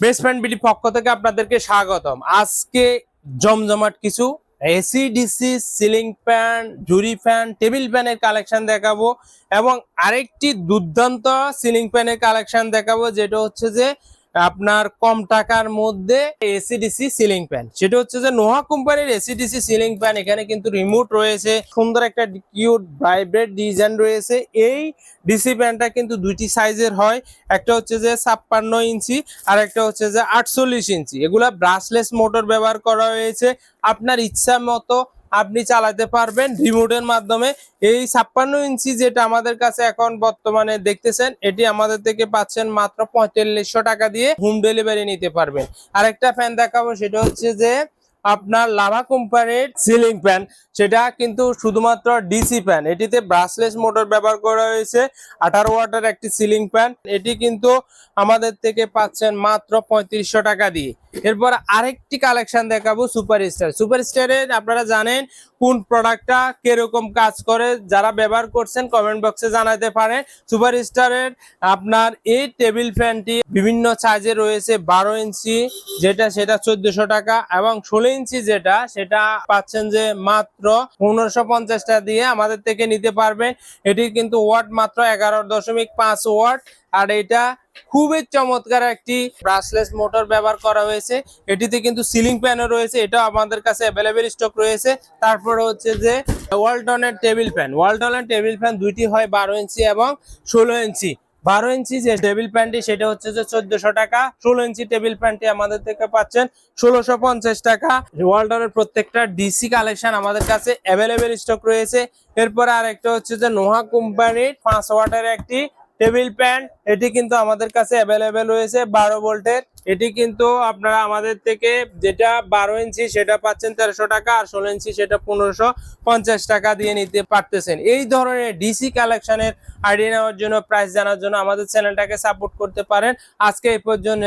Basement BD পক্ষ থেকে আপনাদেরকে স্বাগতম। আজকে জমজমাট কিছু এসি ডিসি সিলিং ফ্যান জুরি ফ্যান টেবিল ফ্যানের কালেকশন দেখাবো এবং আরেকটি দুর্দান্ত সিলিং ফ্যানের কালেকশন দেখাবো, যেটা হচ্ছে যে আপনার কম টাকার মধ্যে এসিডিসি সিলিং ফ্যান সেটা হচ্ছে যে নোহা কোম্পানির এসিডিসি সিলিং ফ্যান এখানে কিন্তু রিমোট রয়েছে। সুন্দর একটা কিউট ভাইব্রেট ডিজাইন রয়েছে। এই ডিসি ফ্যানটা কিন্তু দুইটি সাইজের হয়। একটা হচ্ছে যে ছাপ্পান্ন ইঞ্চি আর একটা হচ্ছে যে আটচল্লিশ ইঞ্চি। এগুলা ব্রাশলেস মোটর ব্যবহার করা হয়েছে। আপনার ইচ্ছা মতো আপনি চালাতে পারবেন রিমোটের মাধ্যমে। এই ছাপ্পান্ন ইঞ্চি যেটা আমাদের কাছে এখন বর্তমানে দেখতেছেন, এটি আমাদের থেকে পাচ্ছেন মাত্র পঁয়তাল্লিশশো টাকা দিয়ে হোম ডেলিভারি নিতে পারবেন। আরেকটা ফ্যান দেখাবো, সেটা হচ্ছে যে আপনার লাভা কোম্পানির সিলিং ফ্যান। সেটা কিন্তু শুধুমাত্র ডিসি ফ্যান। এটিতে ব্রাশলেস মোটর ব্যবহার করা হয়েছে, আঠারো ওয়াটের একটি সিলিং ফ্যান। এটি কিন্তু আমাদের থেকে পাচ্ছেন মাত্র পঁয়ত্রিশশো টাকা দিয়ে। এরপর আরেকটি কালেকশন দেখাবো সুপার স্টার সুপার স্টারের আপনারা জানেন কোন প্রোডাক্টটা কীরকম কাজ করে, যারা ব্যবহার করছেন কমেন্ট বক্সে জানাতে পারেন। সুপার স্টারের আপনার এই টেবিল ফ্যানটি বিভিন্ন সাইজে রয়েছে, বারো ইঞ্চি, যেটা সেটা চোদ্দশো টাকা এবং ষোলো ইঞ্চি যেটা, সেটা পাচ্ছেন যে মাত্র পনেরোশো পঞ্চাশ টাকা দিয়ে আমাদের থেকে নিতে পারবেন। এটি কিন্তু ওয়াট মাত্র এগারো দশমিক পাঁচ ওয়াট। আর এটা খুবই চমৎকার একটি ব্রাশলেস মোটর ব্যবহার করা হয়েছে। এটিতে কিন্তু সিলিং ফ্যানও রয়েছে, এটাও আমাদের কাছে অ্যাভেলেবেল স্টক রয়েছে। তারপরে হচ্ছে যে ওয়ালটনের টেবিল ফ্যান ওয়ালটনের টেবিল ফ্যান দুইটি হয় বারো ইঞ্চি এবং ষোলো ইঞ্চি। বারো ইঞ্চি যে টেবিল প্যান্টটি, সেটা হচ্ছে যে চোদ্দশো টাকা। ষোলো ইঞ্চি টেবিল প্যান্টটি আমাদের থেকে পাচ্ছেন ষোলোশো পঞ্চাশ টাকা। ওয়ার্ল্ডের প্রত্যেকটা ডিসি কালেকশন আমাদের কাছে অ্যাভেলেবেল স্টক রয়েছে। এরপরে আরেকটা হচ্ছে যে নোহা কোম্পানির পাঁচ ওয়াটের একটি টেবিল ফ্যান, এটি কিন্তু আমাদের কাছে অ্যাভেলেবেল রয়েছে, বারো ভোল্টের। এটি কিন্তু আপনারা আমাদের থেকে যেটা বারো ইঞ্চি সেটা পাচ্ছেন তেরোশো টাকা, আর ষোলো ইঞ্চি সেটা পনেরোশো পঞ্চাশ টাকা দিয়ে নিতে পারতেছেন। এই ধরনের ডিসি কালেকশনের আইডিয়া নেওয়ার জন্য প্রাইস জানার জন্য আমাদের চ্যানেলটাকে সাপোর্ট করতে পারেন। আজকে এই পর্যন্ত